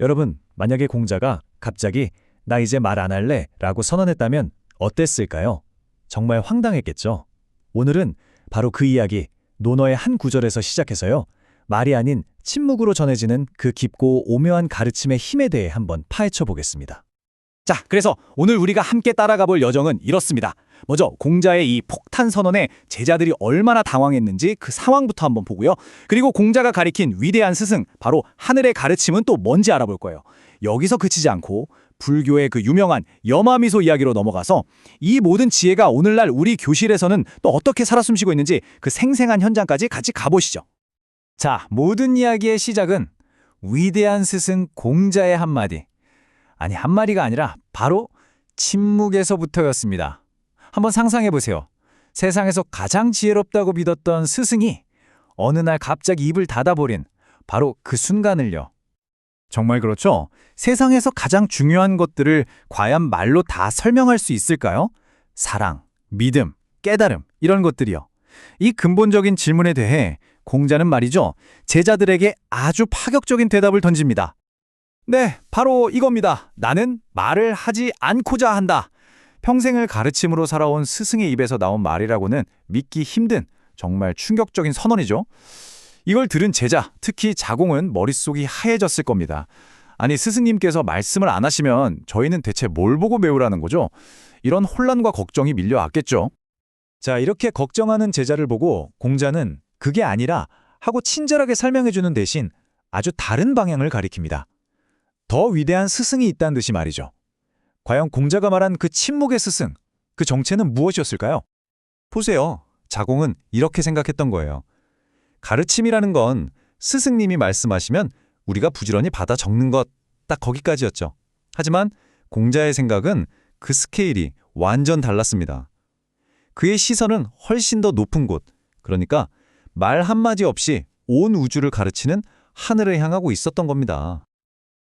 여러분, 만약에 공자가 갑자기 나 이제 말 안 할래 라고 선언했다면 어땠을까요? 정말 황당했겠죠. 오늘은 바로 그 이야기, 논어의 한 구절에서 시작해서요. 말이 아닌 침묵으로 전해지는 그 깊고 오묘한 가르침의 힘에 대해 한번 파헤쳐 보겠습니다. 자, 그래서 오늘 우리가 함께 따라가 볼 여정은 이렇습니다. 먼저 공자의 이 폭탄 선언에 제자들이 얼마나 당황했는지 그 상황부터 한번 보고요. 그리고 공자가 가리킨 위대한 스승, 바로 하늘의 가르침은 또 뭔지 알아볼 거예요. 여기서 그치지 않고 불교의 그 유명한 염화미소 이야기로 넘어가서 이 모든 지혜가 오늘날 우리 교실에서는 또 어떻게 살아 숨쉬고 있는지 그 생생한 현장까지 같이 가보시죠. 자, 모든 이야기의 시작은 위대한 스승 공자의 한마디. 아니, 한마디가 아니라 바로 침묵에서부터였습니다. 한번 상상해 보세요. 세상에서 가장 지혜롭다고 믿었던 스승이 어느 날 갑자기 입을 닫아버린 바로 그 순간을요. 정말 그렇죠? 세상에서 가장 중요한 것들을 과연 말로 다 설명할 수 있을까요? 사랑, 믿음, 깨달음, 이런 것들이요. 이 근본적인 질문에 대해 공자는 말이죠. 제자들에게 아주 파격적인 대답을 던집니다. 네, 바로 이겁니다. 나는 말을 하지 않고자 한다. 평생을 가르침으로 살아온 스승의 입에서 나온 말이라고는 믿기 힘든 정말 충격적인 선언이죠. 이걸 들은 제자, 특히 자공은 머릿속이 하얘졌을 겁니다. 아니, 스승님께서 말씀을 안 하시면 저희는 대체 뭘 보고 배우라는 거죠? 이런 혼란과 걱정이 밀려왔겠죠. 자, 이렇게 걱정하는 제자를 보고 공자는 그게 아니라 하고 친절하게 설명해주는 대신 아주 다른 방향을 가리킵니다. 더 위대한 스승이 있다는 듯이 말이죠. 과연 공자가 말한 그 침묵의 스승, 그 정체는 무엇이었을까요? 보세요. 자공은 이렇게 생각했던 거예요. 가르침이라는 건 스승님이 말씀하시면 우리가 부지런히 받아 적는 것, 딱 거기까지였죠. 하지만 공자의 생각은 그 스케일이 완전 달랐습니다. 그의 시선은 훨씬 더 높은 곳, 그러니까 말 한마디 없이 온 우주를 가르치는 하늘을 향하고 있었던 겁니다.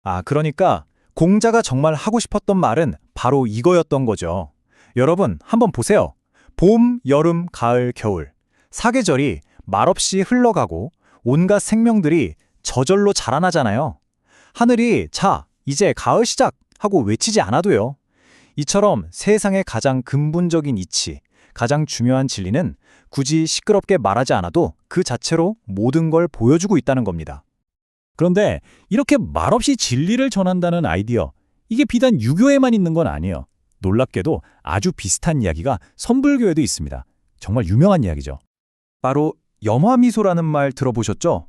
아, 그러니까 공자가 정말 하고 싶었던 말은 바로 이거였던 거죠. 여러분, 한번 보세요. 봄, 여름, 가을, 겨울. 사계절이 말없이 흘러가고 온갖 생명들이 저절로 자라나잖아요. 하늘이 자, 이제 가을 시작 하고 외치지 않아도요. 이처럼 세상의 가장 근본적인 이치, 가장 중요한 진리는 굳이 시끄럽게 말하지 않아도 그 자체로 모든 걸 보여주고 있다는 겁니다. 그런데 이렇게 말없이 진리를 전한다는 아이디어, 이게 비단 유교에만 있는 건 아니에요. 놀랍게도 아주 비슷한 이야기가 선불교에도 있습니다. 정말 유명한 이야기죠. 바로 염화미소라는 말 들어보셨죠?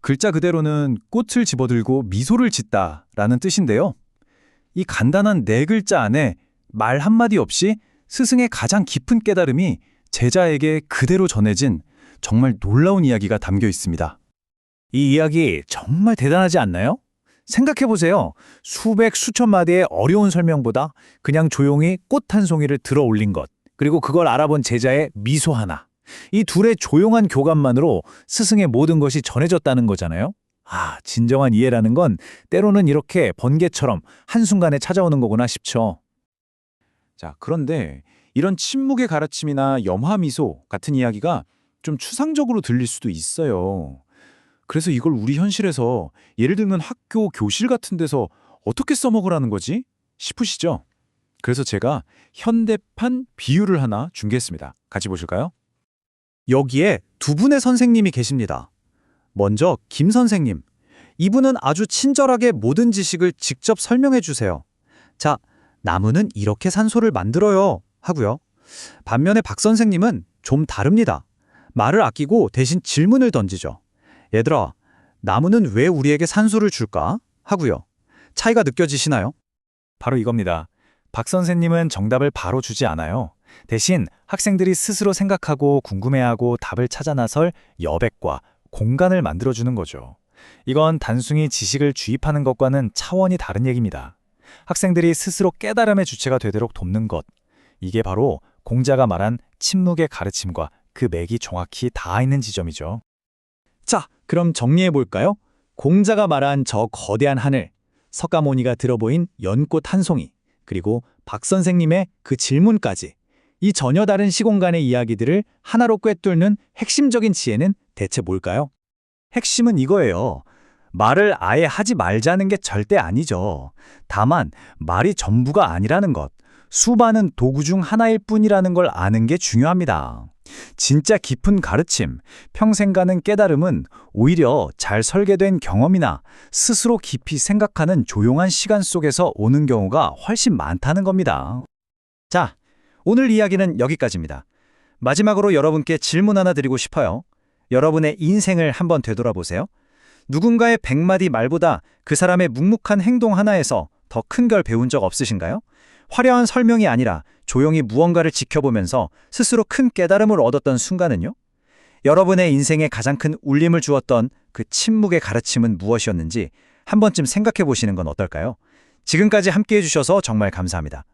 글자 그대로는 꽃을 집어들고 미소를 짓다 라는 뜻인데요. 이 간단한 네 글자 안에 말 한마디 없이 스승의 가장 깊은 깨달음이 제자에게 그대로 전해진 정말 놀라운 이야기가 담겨 있습니다. 이 이야기 정말 대단하지 않나요? 생각해보세요. 수백, 수천 마디의 어려운 설명보다 그냥 조용히 꽃 한 송이를 들어 올린 것, 그리고 그걸 알아본 제자의 미소 하나. 이 둘의 조용한 교감만으로 스승의 모든 것이 전해졌다는 거잖아요. 아, 진정한 이해라는 건 때로는 이렇게 번개처럼 한순간에 찾아오는 거구나 싶죠. 자, 그런데 이런 침묵의 가르침이나 염화 미소 같은 이야기가 좀 추상적으로 들릴 수도 있어요. 그래서 이걸 우리 현실에서 예를 들면 학교 교실 같은 데서 어떻게 써먹으라는 거지? 싶으시죠? 그래서 제가 현대판 비유를 하나 준비했습니다. 같이 보실까요? 여기에 두 분의 선생님이 계십니다. 먼저 김 선생님. 이분은 아주 친절하게 모든 지식을 직접 설명해 주세요. 자, 나무는 이렇게 산소를 만들어요. 하고요. 반면에 박 선생님은 좀 다릅니다. 말을 아끼고 대신 질문을 던지죠. 얘들아, 나무는 왜 우리에게 산소를 줄까? 하고요. 차이가 느껴지시나요? 바로 이겁니다. 박 선생님은 정답을 바로 주지 않아요. 대신 학생들이 스스로 생각하고 궁금해하고 답을 찾아 나설 여백과 공간을 만들어주는 거죠. 이건 단순히 지식을 주입하는 것과는 차원이 다른 얘기입니다. 학생들이 스스로 깨달음의 주체가 되도록 돕는 것. 이게 바로 공자가 말한 침묵의 가르침과 그 맥이 정확히 닿아 있는 지점이죠. 자, 그럼 정리해 볼까요? 공자가 말한 저 거대한 하늘, 석가모니가 들어보인 연꽃 한 송이, 그리고 박 선생님의 그 질문까지 이 전혀 다른 시공간의 이야기들을 하나로 꿰뚫는 핵심적인 지혜는 대체 뭘까요? 핵심은 이거예요. 말을 아예 하지 말자는 게 절대 아니죠. 다만 말이 전부가 아니라는 것, 수많은 도구 중 하나일 뿐이라는 걸 아는 게 중요합니다. 진짜 깊은 가르침, 평생 가는 깨달음은 오히려 잘 설계된 경험이나 스스로 깊이 생각하는 조용한 시간 속에서 오는 경우가 훨씬 많다는 겁니다. 자, 오늘 이야기는 여기까지입니다. 마지막으로 여러분께 질문 하나 드리고 싶어요. 여러분의 인생을 한번 되돌아보세요. 누군가의 백마디 말보다 그 사람의 묵묵한 행동 하나에서 더 큰 걸 배운 적 없으신가요? 화려한 설명이 아니라 조용히 무언가를 지켜보면서 스스로 큰 깨달음을 얻었던 순간은요? 여러분의 인생에 가장 큰 울림을 주었던 그 침묵의 가르침은 무엇이었는지 한 번쯤 생각해 보시는 건 어떨까요? 지금까지 함께 해 주셔서 정말 감사합니다.